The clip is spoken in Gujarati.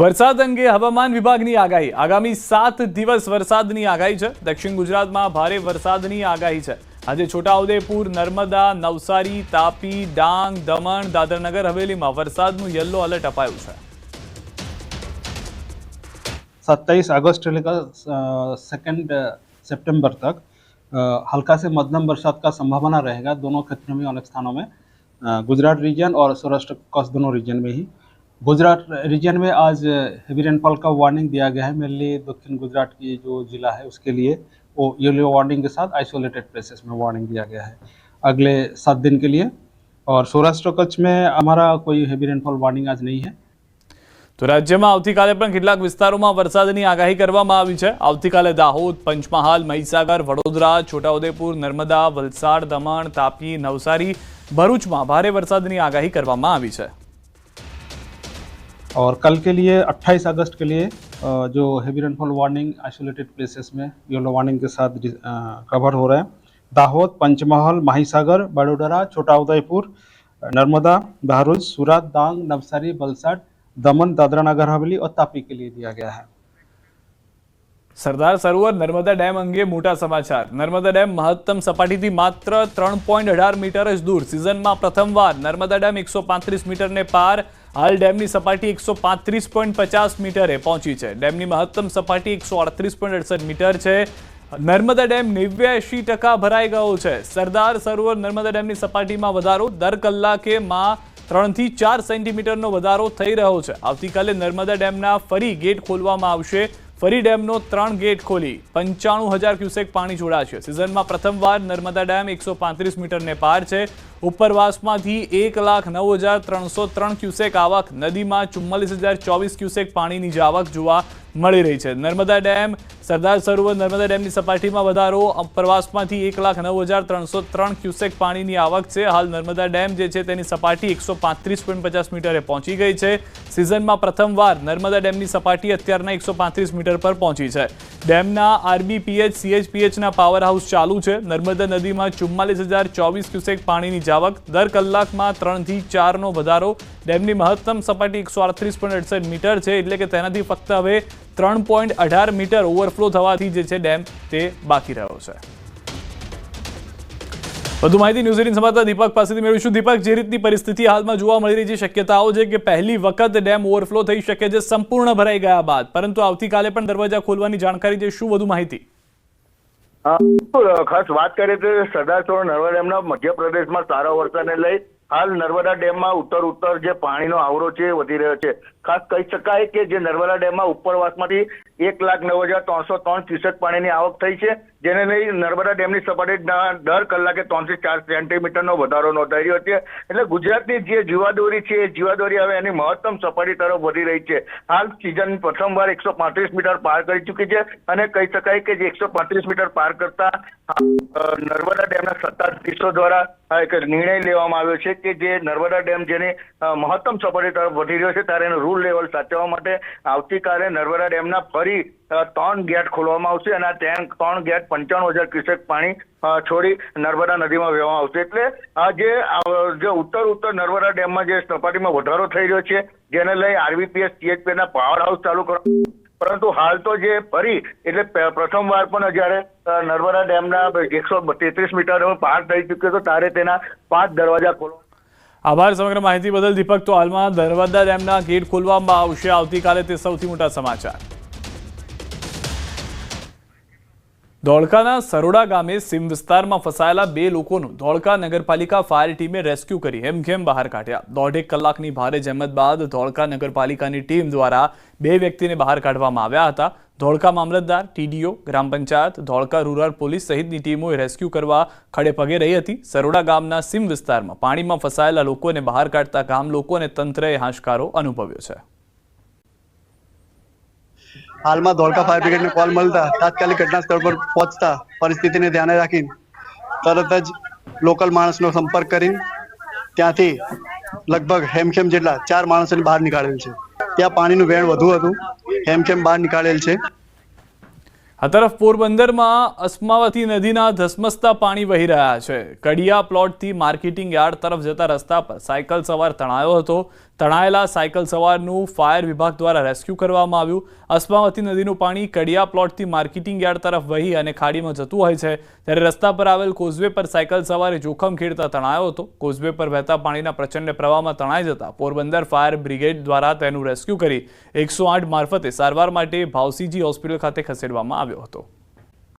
વરસાદ અંગે હવામાન વિભાગની આગાહી આગામી સાત દિવસ વરસાદની આગાહી છે દક્ષિણ ગુજરાતમાં ભારે વરસાદની આગાહી છે આજે છોટાઉદેપુર નર્મદા નવસારી તાપી ડાંગ દમણ દાદરનગર હવેલીમાં વરસાદનું યલો એલર્ટ અપાયું છે सत्ताईस अगस्त से लेकर सेकेंड सितंबर तक अ, हल्का से मध्यम बरसात का संभावना रहेगा दोनों क्षेत्रों में अनेक स्थानों में अ, गुजरात रीजन और सौराष्ट्र कच्छ दोनों रीजन में ही गुजरात रीजन में आज हेवी रेनफॉल का वार्निंग दिया गया है मेनली दक्षिण गुजरात की जो जिला है उसके लिए वो येलो वार्निंग के साथ आइसोलेटेड प्लेसेस में वार्निंग दिया गया है अगले सात दिन के लिए और सौराष्ट्र कच्छ में हमारा कोई हेवी रेनफॉल वार्निंग आज नहीं है તો રાજ્યમાં આવતીકાલે પણ કેટલાક વિસ્તારોમાં વરસાદની આગાહી કરવામાં આવી છે આવતીકાલે દાહોદ પંચમહાલ મહીસાગર વડોદરા છોટાઉદેપુર નર્મદા વલસાડ દમણ તાપી નવસારી ભરૂચમાં ભારે વરસાદની આગાહી કરવામાં આવી છે और कल के लिए 28 अगस्त के लिए जो heavy rainfall warning isolated places में येलो वार्निंग के साथ कवर हो रहे हैं। दाहोद, पंचमहल, माहीसागर बड़ोडरा छोटा उदयपुर, नर्मदा बहरोज सूरत, दांग, नवसारी, बलसाड, दमन, दादरा नगर हवेली और तापी के लिए दिया गया है। સરદાર સરોવર નર્મદા ડેમ અંગે મોટા સમાચાર. નર્મદા ડેમ મહત્તમ સપાટીથી માત્ર ત્રણ પોઈન્ટ અઢાર મીટર જ દૂર. સિઝનમાં પ્રથમવાર નર્મદા ડેમ એકસો પાંત્રીસ મીટરને પાર. હાલ ડેમની સપાટી એકસો પાંત્રીસ પોઈન્ટ પચાસ મીટરે પહોંચી છે. ડેમની મહત્તમ સપાટી એકસો અડત્રીસ પોઈન્ટ અડસઠ મીટર છે. નર્મદા ડેમ નેવ્યાશી ટકા ભરાઈ ગયો છે. સરદાર સરોવર નર્મદા ડેમની સપાટીમાં વધારો દર કલાકે માં ત્રણથી ચાર સેન્ટીમીટરનો વધારો થઈ રહ્યો છે. આવતીકાલે નર્મદા ડેમના ફરી ગેટ ખોલવામાં આવશે. ફરી ડેમનો ત્રણ ગેટ ખોલી પંચાણું હજાર ક્યુસેક પાણી છોડાશે સિઝનમાં પ્રથમવાર નર્મદા ડેમ એકસો પાંત્રીસ મીટરને પાર છે. ઉપરવાસમાંથી એક લાખ નવ હજાર ત્રણસો ત્રણ ક્યુસેક આવક, નદીમાં ચુમ્માલીસ હજાર ચોવીસ ક્યુસેક પાણીની જ આવક જોવા મળી રહી છે. નર્મદા ડેમ, સરદાર સરોવર નર્મદા ડેમની સપાટીમાં વધારો, ઉપરવાસમાંથી એક લાખ નવ હજાર ત્રણસો ત્રણ ક્યુસેક પાણીની આવક છે. હાલ નર્મદા ડેમ જે છે તેની સપાટી એકસો પાંત્રીસ પોઈન્ટ પચાસ મીટરે પહોંચી ગઈ છે. સિઝનમાં પ્રથમવાર નર્મદા ડેમની સપાટી અત્યારના એકસો પાંત્રીસ મીટર પર પહોંચી છે. ડેમના આરબીપીએચ, સીએચપીએચના પાવર હાઉસ ચાલુ છે. નર્મદા નદીમાં ચુમ્માલીસ હજાર ચોવીસ ક્યુસેક પાણીની જાવક દર કલાકમાં ત્રણથી ચારનો વધારો. ડેમની મહત્તમ સપાટી એકસો અડત્રીસ પોઈન્ટ મીટર છે, એટલે કે તેનાથી ફક્ત હવે ત્રણ પોઈન્ટ અઢાર મીટર ઓવરફ્લો થવાથી જે છે ડેમ તે બાકી રહ્યો છે. વધુ માહિતી ન્યૂઝ એટીન સંવાદદાતા દીપક પાસેથી મેળવીશું. દીપક, જે રીતની પરિસ્થિતિ હાલમાં જોવા મળી રહી છે, શક્યતાઓ છે કે પહેલી વખત ડેમ ઓવરફ્લો થઈ શકે છે, સંપૂર્ણ ભરાઈ ગયા બાદ. પરંતુ આવતીકાલે પણ દરવાજા ખોલવાની જાણકારી છે. શું વધુ માહિતી? ખાસ વાત કરીએ તો સરદાર સરોવર નર્મદા ડેમના મધ્યપ્રદેશમાં સારા વરસાદને લઈ હાલ નર્મદા ડેમમાં ઉત્તર ઉત્તર જે પાણીનો આવરો છે એ વધી રહ્યો છે. ખાસ કહી શકાય કે જે નર્મદા ડેમમાં ઉપરવાસમાંથી એક લાખ નવ હજાર ત્રણસો ત્રણ ક્યુસેક પાણીની આવક થઈ છે, જેને લઈ નર્મદા ડેમની સપાટી દર કલાકે ત્રણથી ચાર સેન્ટીમીટરનો વધારો નોંધાઈ રહ્યો છે. એટલે ગુજરાતની જે જીવાદોરી છે, એ જીવાદોરી હવે એની મહત્તમ સપાટી તરફ વધી રહી છે. હાલ સિઝન પ્રથમવાર એકસો પાંત્રીસ મીટર પાર કરી ચૂકી છે અને કહી શકાય કે જે એકસો પાંત્રીસ મીટર પાર કરતા નર્મદા ડેમના સત્તાધીશો દ્વારા એક નિર્ણય લેવામાં આવ્યો છે કે જે નર્મદા ડેમ જેની મહત્તમ સપાટી તરફ વધી રહ્યો છે, ત્યારે એનું રૂલ લેવલ સાચવવા માટે આવતીકાલે નર્મદા ડેમના ફરી ત્રણ ગેટ ખોલવામાં આવશે અને આ ત્રણ ગેટ પંચાણું હજાર ક્યુસેક પાણી છોડી નર્મદા નદીમાં વહેવામાં આવશે. એટલે આ જે જે ઉત્તર ઉત્તર નર્મદા ડેમમાં જે સપાટીમાં વધારો થઈ રહ્યો છે, જેને લઈ આરબીપીએસ સીએચપી ના પાવર હાઉસ ચાલુ કરવા પરંતુ હાલ તો જે ફરી, એટલે પ્રથમવાર પણ જ્યારે નર્મદા ડેમના એકસો તેત્રીસ મીટર પાર થઈ ચૂક્યો હતો, ત્યારે તેના પાંચ દરવાજા ખોલવા આભાર સમગ્ર માહિતી બદલ દીપક તો હાલમાં નર્મદા ડેમના ગેટ ખોલવામાં આવશે. આવતીકાલે તે સૌથી મોટા સમાચાર. ધોળકાના સરોડા ગામે સીમ વિસ્તારમાં ફસાયેલા બે લોકોનું ધોળકા નગરપાલિકા ફાયર ટીમે રેસ્ક્યુ કરી, હેમખેમ બહાર કાઢ્યા. દોઢેક કલાકની ભારે જહેમત બાદ ધોળકા નગરપાલિકાની ટીમ દ્વારા બે વ્યક્તિને બહાર કાઢવામાં આવ્યા હતા. ધોળકા મામલતદાર, ટીડીઓ, ગ્રામ પંચાયત, ધોળકા રૂરલ પોલીસ સહિતની ટીમોએ રેસ્ક્યુ કરવા ખડે પગે રહી હતી. સરોડા ગામના સીમ વિસ્તારમાં પાણીમાં ફસાયેલા લોકોને બહાર કાઢતા ગામ લોકો અને તંત્રએ હાશકારો અનુભવ્યો છે. હાલમાં ધોળકા ફાયર બ્રિગેડને કોલ મળતા, તાત્કાલિક ઘટના પર પહોંચતા પરિસ્થિતિને ધ્યાને રાખીને તરત જ લોકલ માણસનો સંપર્ક કરીને ત્યાંથી લગભગ હેમખેમ જેટલા ચાર માણસોને બહાર નીકાળેલ છે. ત્યાં પાણીનું વેણ વધુ હતું, હેમખેમ બહાર નીકાળેલ છે. આ તરફ પોરબંદરમાં અસ્માવતી નદીના ધસમસતા પાણી વહી રહ્યા છે. કડિયા પ્લોટથી માર્કેટિંગ યાર્ડ તરફ જતા રસ્તા પર સાયકલ સવાર તણાયો હતો. તણાયેલા સાયકલ સવારનું ફાયર વિભાગ દ્વારા રેસ્ક્યુ કરવામાં આવ્યું. અસ્માવતી નદીનું પાણી કડિયા પ્લોટથી માર્કેટિંગ યાર્ડ તરફ વહી અને ખાડીમાં જતું હોય છે. ત્યારે રસ્તા પર આવેલ કોઝવે પર સાયકલ સવારે જોખમ ખેડતા તણાયો હતો. કોઝવે પર વહેતા પાણીના પ્રચંડ પ્રવાહમાં તણાઈ જતા પોરબંદર ફાયર બ્રિગેડ દ્વારા તેનું રેસ્ક્યુ કરી એકસો મારફતે સારવાર માટે ભાવસીજી હોસ્પિટલ ખાતે ખસેડવામાં આવ્યો હતો.